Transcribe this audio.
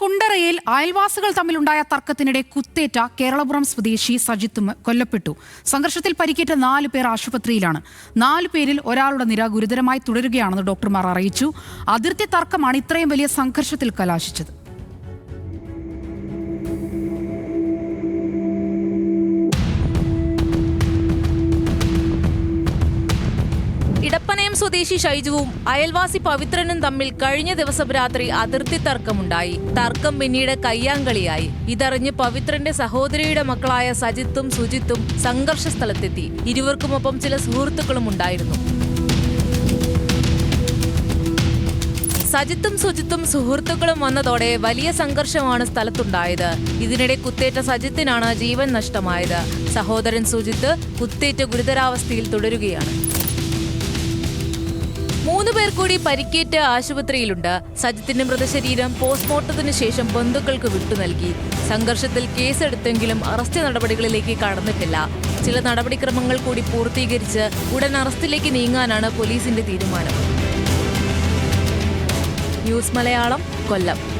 കുണ്ടറയിൽ അയൽവാസികൾ തമ്മിലുണ്ടായ തർക്കത്തിനിടെ കുത്തേറ്റ കേരളപുരം സ്വദേശി സജിത്ത് കൊല്ലപ്പെട്ടു. സംഘർഷത്തിൽ പരിക്കേറ്റ നാല് പേർ ആശുപത്രിയിലാണ്. നാലു പേരിൽ ഒരാളുടെ നിര ഗുരുതരമായി തുടരുകയാണെന്ന് ഡോക്ടർമാർ അറിയിച്ചു. അതിർത്തി തർക്കമാണ് ഇത്രയും വലിയ സംഘർഷത്തിൽ കലാശിച്ചത്. ഇടപ്പനയം സ്വദേശി ഷൈജുവും അയൽവാസി പവിത്രനും തമ്മിൽ കഴിഞ്ഞ ദിവസം രാത്രി അതിർത്തി തർക്കമുണ്ടായി. തർക്കം പിന്നീട് കയ്യാങ്കളിയായി. ഇതറിഞ്ഞ് പവിത്രന്റെ സഹോദരിയുടെ മക്കളായ സജിത്തും സുജിത്തും സംഘർഷ സ്ഥലത്തെത്തി ഇരുവർക്കുമൊപ്പം ചില സുഹൃത്തുക്കളും ഉണ്ടായിരുന്നു. സജിത്തും സുജിത്തും സുഹൃത്തുക്കളും വന്നതോടെ വലിയ സംഘർഷമാണ് സ്ഥലത്തുണ്ടായത്. ഇതിനിടെ കുത്തേറ്റ സജിത്തിനാണ് ജീവൻ നഷ്ടമായത്. സഹോദരൻ സുജിത്ത് കുത്തേറ്റ ഗുരുതരാവസ്ഥയിൽ തുടരുകയാണ്. പേർ കൂടി പരിക്കേറ്റ് ആശുപത്രിയിലുണ്ട്. സജിത്തിന്റെ മൃതശരീരം പോസ്റ്റ്മോർട്ടത്തിന് ശേഷം ബന്ധുക്കൾക്ക് വിട്ടു നൽകി. സംഘർഷത്തിൽ കേസെടുത്തെങ്കിലും അറസ്റ്റ് നടപടികളിലേക്ക് കടന്നിട്ടില്ല. ചില നടപടിക്രമങ്ങൾ കൂടി പൂർത്തീകരിച്ച് ഉടൻ അറസ്റ്റിലേക്ക് നീങ്ങാനാണ് പോലീസിന്റെ തീരുമാനം. ന്യൂസ് മലയാളം കൊല്ലം.